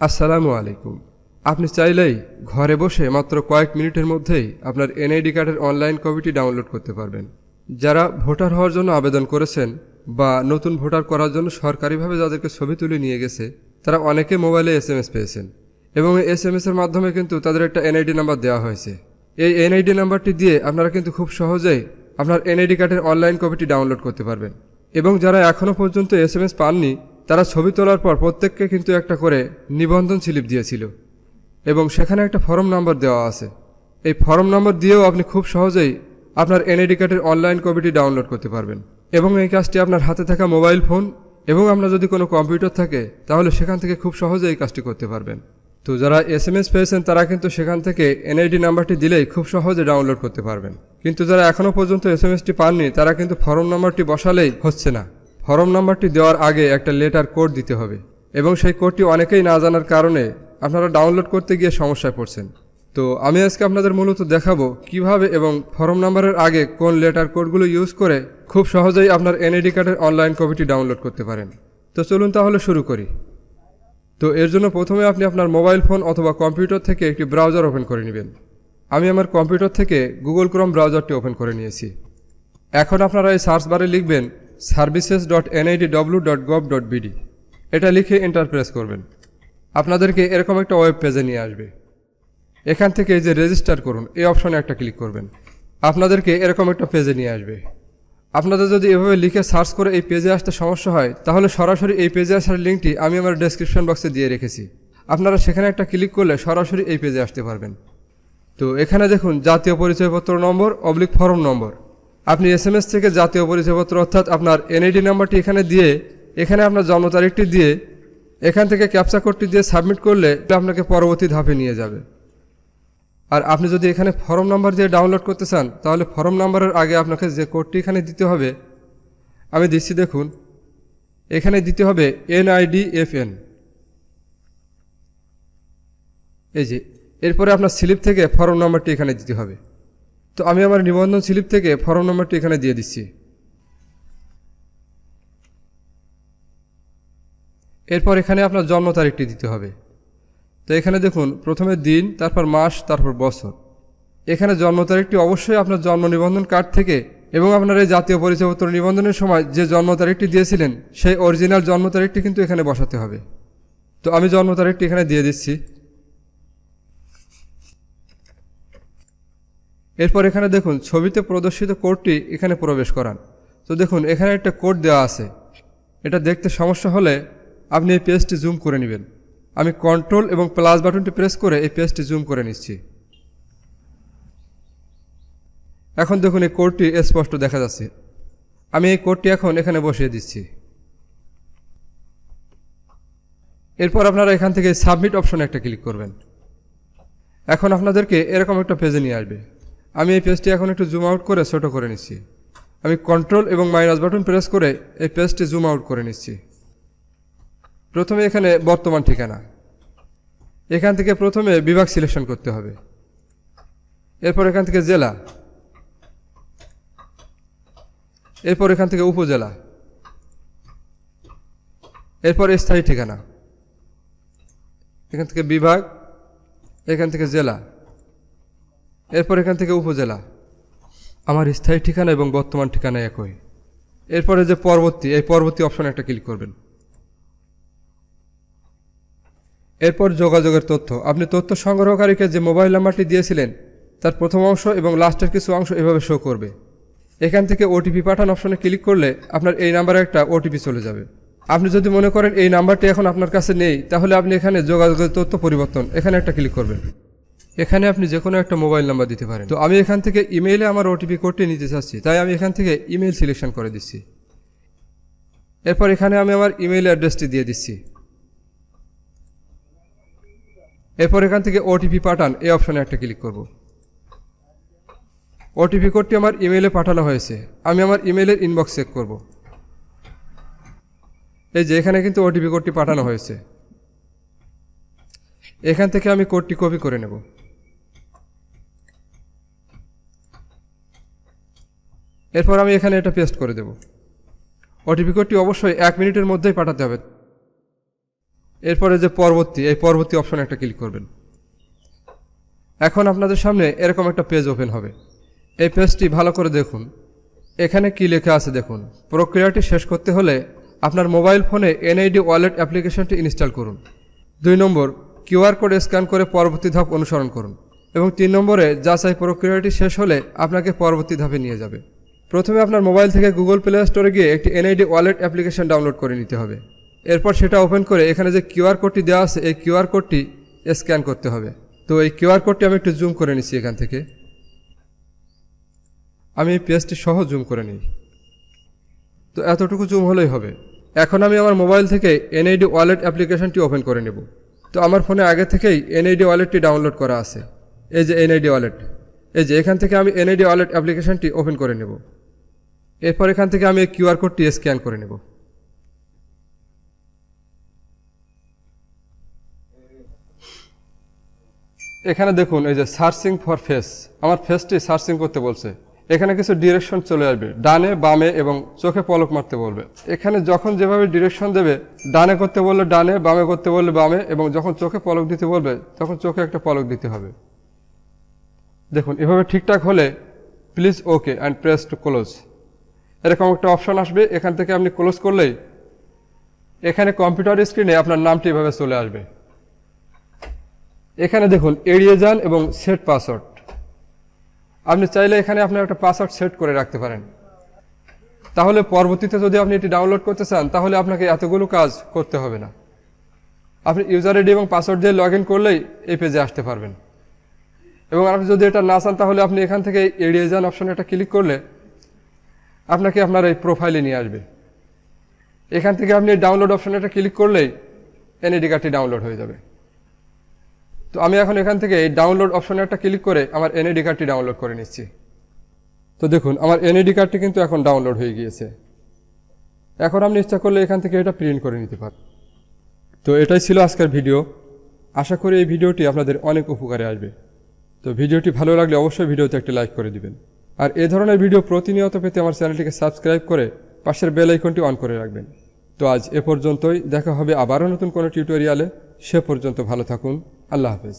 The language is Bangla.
আসসালামু আলাইকুম। আপনি চাইলেই ঘরে বসে মাত্র কয়েক মিনিটের মধ্যেই আপনার এনআইডি কার্ডের অনলাইন কপিটি ডাউনলোড করতে পারবেন। যারা ভোটার হওয়ার জন্য আবেদন করেছেন বা নতুন ভোটার করার জন্য সরকারিভাবে যাদেরকে ছবি তুলে নিয়ে গেছে, তারা অনেকে মোবাইলে এস এম এস পেয়েছেন এবং এই এস এম এসের মাধ্যমে কিন্তু তাদের একটা এনআইডি নাম্বার দেওয়া হয়েছে। এই এনআইডি নাম্বারটি দিয়ে আপনারা কিন্তু খুব সহজেই আপনার এনআইডি কার্ডের অনলাইন কপিটি ডাউনলোড করতে পারবেন। এবং যারা এখনও পর্যন্ত এস এম এস পাননি তারা ছবি তোলার পর প্রত্যেককে কিন্তু একটা করে নিবন্ধন স্লিপ দিয়েছিল। এবং সেখানে একটা ফর্ম নাম্বার দেওয়া আছে। এই ফর্ম নাম্বার দিয়েও আপনি খুব সহজেই আপনার এনআইডি কার্ডের অনলাইন কপিটি ডাউনলোড করতে পারবেন। এবং এই কাজটি আপনার হাতে থাকা মোবাইল ফোন এবং আপনার যদি কোনো কম্পিউটার থাকে, তাহলে সেখান থেকে খুব সহজেই এই কাজটি করতে পারবেন। তো যারা এস এম এস পেয়েছেন, তারা কিন্তু সেখান থেকে এনআইডি নাম্বারটি দিলেই খুব সহজে ডাউনলোড করতে পারবেন। কিন্তু যারা এখনও পর্যন্ত এস এম এসটি পাননি, তারা কিন্তু ফর্ম নাম্বারটি বসালেই হচ্ছে না। ফর্ম নাম্বারটি দেওয়ার আগে একটা লেটার কোড দিতে হবে, এবং সেই কোডটি অনেকেই না জানার কারণে আপনারা ডাউনলোড করতে গিয়ে সমস্যায় পড়ছেন। তো আমি আজকে আপনাদের মূলত দেখাবো কীভাবে এবং ফর্ম নাম্বারের আগে কোন লেটার কোডগুলো ইউজ করে খুব সহজেই আপনার এনআইডি কার্ডের অনলাইন কপিটি ডাউনলোড করতে পারেন। তো চলুন তাহলে শুরু করি। তো এর জন্য প্রথমে আপনি আপনার মোবাইল ফোন অথবা কম্পিউটার থেকে একটি ব্রাউজার ওপেন করে নেবেন। আমি আমার কম্পিউটার থেকে গুগল ক্রোম ব্রাউজারটি ওপেন করে নিয়েছি। এখন আপনারা এই সার্চ বারে লিখবেন services dot NID W dot gov dot BD এটা লিখে এন্টার প্রেস করবেন। আপনাদেরকে এরকম একটা ওয়েব পেজে নিয়ে আসবে। এখান থেকে যে রেজিস্টার করুন, এই অপশনে একটা ক্লিক করবেন। আপনাদেরকে এরকম একটা পেজে নিয়ে আসবে। আপনাদের যদি এভাবে লিখে সার্চ করে এই পেজে আসতে সমস্যা হয়, তাহলে সরাসরি এই পেজে আসার লিঙ্কটি আমি আমার ডেসক্রিপশন বক্সে দিয়ে রেখেছি। আপনারা সেখানে একটা ক্লিক করলে সরাসরি এই পেজে আসতে পারবেন। তো এখানে দেখুন, জাতীয় পরিচয়পত্র নম্বর অবলিক ফর্ম নম্বর। আপনি এস থেকে জাতীয় পরিচয়পত্র, অর্থাৎ আপনার এনআইডি নাম্বারটি এখানে দিয়ে, এখানে আপনার জন্ম তারিখটি দিয়ে, এখান থেকে ক্যাপচা কোডটি দিয়ে সাবমিট করলে আপনাকে পরবর্তী ধাপে নিয়ে যাবে। আর আপনি যদি এখানে ফর্ম নাম্বার দিয়ে ডাউনলোড করতে চান, তাহলে ফর্ম নাম্বারের আগে আপনাকে যে কোডটি এখানে দিতে হবে, আমি দিচ্ছি দেখুন, এখানে দিতে হবে এনআইডি এফ এন এই যে, এরপরে আপনার স্লিপ থেকে ফর্ম নাম্বারটি এখানে দিতে হবে। তো আমি আমার নিবন্ধন স্লিপ থেকে ফর্ম নম্বরটি এখানে দিয়ে দিচ্ছি। এরপর এখানে আপনার জন্ম তারিখটি দিতে হবে। তো এখানে দেখুন, প্রথমে দিন, তারপর মাস, তারপর বছর। এখানে জন্ম তারিখটি অবশ্যই আপনার জন্ম নিবন্ধন কার্ড থেকে এবং আপনার এই জাতীয় পরিচয়পত্র নিবন্ধনের সময় যে জন্ম তারিখটি দিয়েছিলেন, সেই অরিজিনাল জন্ম তারিখটি কিন্তু এখানে বসাতে হবে। তো আমি জন্ম তারিখটি এখানে দিয়ে দিচ্ছি। এরপর এখানে দেখুন, ছবিতে প্রদর্শিত কোডটি এখানে প্রবেশ করান। তো দেখুন, এখানে একটা কোড দেওয়া আছে। এটা দেখতে সমস্যা হলে আপনি এই পেজটি জুম করে নেবেন। আমি কন্ট্রোল এবং প্লাস বাটনটি প্রেস করে এই পেজটি জুম করে নিচ্ছি। এখন দেখুন, এই কোডটি স্পষ্ট দেখা যাচ্ছে। আমি এই কোডটি এখন এখানে বসিয়ে দিচ্ছি। এরপর আপনারা এখান থেকে সাবমিট অপশনে একটা ক্লিক করবেন। এখন আপনাদেরকে এরকম একটা পেজে নিয়ে আসবে। আমি এই পেজটি এখন একটু জুম আউট করে ছোটো করে নিচ্ছি। আমি কন্ট্রোল এবং মাইনাস বাটন প্রেস করে এই পেজটি জুম আউট করে নিচ্ছি। প্রথমে এখানে বর্তমান ঠিকানা। এখান থেকে প্রথমে বিভাগ সিলেকশন করতে হবে। এরপর এখান থেকে জেলা। এরপর এখান থেকে উপজেলা। এরপর স্থায়ী ঠিকানা। এখান থেকে বিভাগ। এখান থেকে জেলা। এরপর এখান থেকে উপজেলা। আমার স্থায়ী ঠিকানা এবং বর্তমান ঠিকানা একই। এরপরে যে পরবর্তী, এই পরবর্তী অপশনে একটা ক্লিক করবেন। এরপর যোগাযোগের তথ্য। আপনি তথ্য সংগ্রহকারীকে যে মোবাইল নাম্বারটি দিয়েছিলেন, তার প্রথম অংশ এবং লাস্টের কিছু অংশ এভাবে শো করবে। এখান থেকে ওটিপি পাঠান অপশনে ক্লিক করলে আপনার এই নাম্বারে একটা ওটিপি চলে যাবে। আপনি যদি মনে করেন এই নাম্বারটি এখন আপনার কাছে নেই, তাহলে আপনি এখানে যোগাযোগের তথ্য পরিবর্তন এখানে একটা ক্লিক করবেন। এখানে আপনি যে কোনো একটা মোবাইল নাম্বার দিতে পারেন। তো আমি এখান থেকে ইমেইলে আমার ওটিপি কোডটি নিতে চাচ্ছি, তাই আমি এখান থেকে ইমেইল সিলেকশন করে দিচ্ছি। এরপর এখানে আমি আমার ইমেইল অ্যাড্রেসটি দিয়ে দিচ্ছি। এরপর এখান থেকে ওটিপি পাঠান, এই অপশনে একটা ক্লিক করব। ওটিপি কোডটি আমার ইমেইলে পাঠানো হয়েছে, আমি আমার ইমেইলের ইনবক্স চেক করব। এই যে, এখানে কিন্তু ওটিপি কোডটি পাঠানো হয়েছে। এখান থেকে আমি কোডটি কপি করে নেব। এরপর আমি এখানে এটা পেস্ট করে দেব। ওটিপি কোডটি অবশ্যই এক মিনিটের মধ্যেই পাঠাতে হবে। এরপরে যে পরবর্তী, এই পরবর্তী অপশনে একটা ক্লিক করবেন। এখন আপনাদের সামনে এরকম একটা পেজ ওপেন হবে। এই পেজটি ভালো করে দেখুন। এখানে কি লেখা আছে দেখুন। প্রক্রিয়াটি শেষ করতে হলে আপনার মোবাইল ফোনে এনআইডি ওয়ালেট অ্যাপ্লিকেশনটি ইনস্টল করুন। দুই নম্বর কিউআর কোড স্ক্যান করে পরবর্তী ধাপ অনুসরণ করুন। এবং তিন নম্বরে, যাচাই প্রক্রিয়াটি শেষ হলে আপনাকে পরবর্তী ধাপে নিয়ে যাবে। প্রথমে আপনার মোবাইল থেকে গুগল প্লে স্টোরে গিয়ে একটি এনআইডি ওয়ালেট অ্যাপ্লিকেশন ডাউনলোড করে নিতে হবে। এরপর সেটা ওপেন করে এখানে যে কিউআর কোডটি দেওয়া আছে, এই কিউআর কোডটি স্ক্যান করতে হবে। তো এই কিউআর কোডটি আমি একটু জুম করে নিচ্ছি এখান থেকে। আমি এই পেজটি সহ জুম করে নিই। তো এতটুকু জুম হলেই হবে। এখন আমি আমার মোবাইল থেকে এনআইডি ওয়ালেট অ্যাপ্লিকেশনটি ওপেন করে নেব। তো আমার ফোনে আগে থেকেই এনআইডি ওয়ালেটটি ডাউনলোড করা আছে। এই যে এনআইডি ওয়ালেট। এই যে এখান থেকে আমি এনআইডি ওয়ালেট অ্যাপ্লিকেশনটি ওপেন করে নেব। এরপর এখান থেকে আমি এই কিউআর কোডটি স্ক্যান করে নেব। এখানে দেখুন, এই যে সার্চিং ফর ফেস, আমার ফেসটি সার্চিং করতে বলছে। এখানে কিছু ডিরেকশন চলে আসবে, ডানে, বামে এবং চোখে পলক মারতে বলবে। এখানে যখন যেভাবে ডিরেকশন দেবে, ডানে করতে বললে ডানে, বামে করতে বললে বামে এবং যখন চোখে পলক দিতে বলবে, তখন চোখে একটা পলক দিতে হবে। দেখুন, এভাবে ঠিকঠাক হলে, please okay and press to close এরকম একটা অপশন আসবে, এখান থেকে আপনি ক্লোজ করলেই এখানে কম্পিউটার স্ক্রিনে আপনার নামটি এভাবে চলে আসবে। এখানে দেখুন, এড়িয়ে যান এবং সেট পাসওয়ার্ড আপনি চাইলে এখানে আপনার একটা পাসওয়ার্ড সেট করে রাখতে পারেন। তাহলে পরবর্তীতে যদি আপনি এটি ডাউনলোড করতে চান, তাহলে আপনাকে এতগুলো কাজ করতে হবে না। আপনি ইউজার আইডি এবং পাসওয়ার্ড দিয়ে লগ করলেই এই পেজে আসতে পারবেন। এবং আপনি যদি এটা না চান, তাহলে আপনি এখান থেকে এড়িয়ে যান অপশনে এটা ক্লিক করলে। আপনাকে আপনার এই প্রোফাইলে নিয়ে আসবে। এখান থেকে আপনি ডাউনলোড অপশনে একটা ক্লিক করলেই এনএডি কার্ডটি ডাউনলোড হয়ে যাবে। তো আমি এখন এখান থেকে এই ডাউনলোড অপশনে একটা ক্লিক করে আমার এনএডি কার্ডটি ডাউনলোড করে নিচ্ছি। তো দেখুন, আমার এনএডি কার্ডটি কিন্তু এখন ডাউনলোড হয়ে গিয়েছে। এখন আপনি ইচ্ছা করলে এখান থেকে এটা প্রিন্ট করে নিতে পারেন। তো এটাই ছিল আজকের ভিডিও আশা করি এই ভিডিওটি আপনাদের অনেক উপকারে আসবে। তো ভিডিওটি ভালো লাগলে অবশ্যই ভিডিওতে একটি লাইক করে দিবেন। আর এ ধরনের ভিডিও প্রতিনিয়ত পেতে আমার চ্যানেলটিকে সাবস্ক্রাইব করে পাশের বেল আইকনটি অন করে রাখবেন। তো আজ এ পর্যন্তই, দেখা হবে আবারও নতুন কোনো টিউটোরিয়ালে। সে পর্যন্ত ভালো থাকুন। আল্লাহ হাফেজ।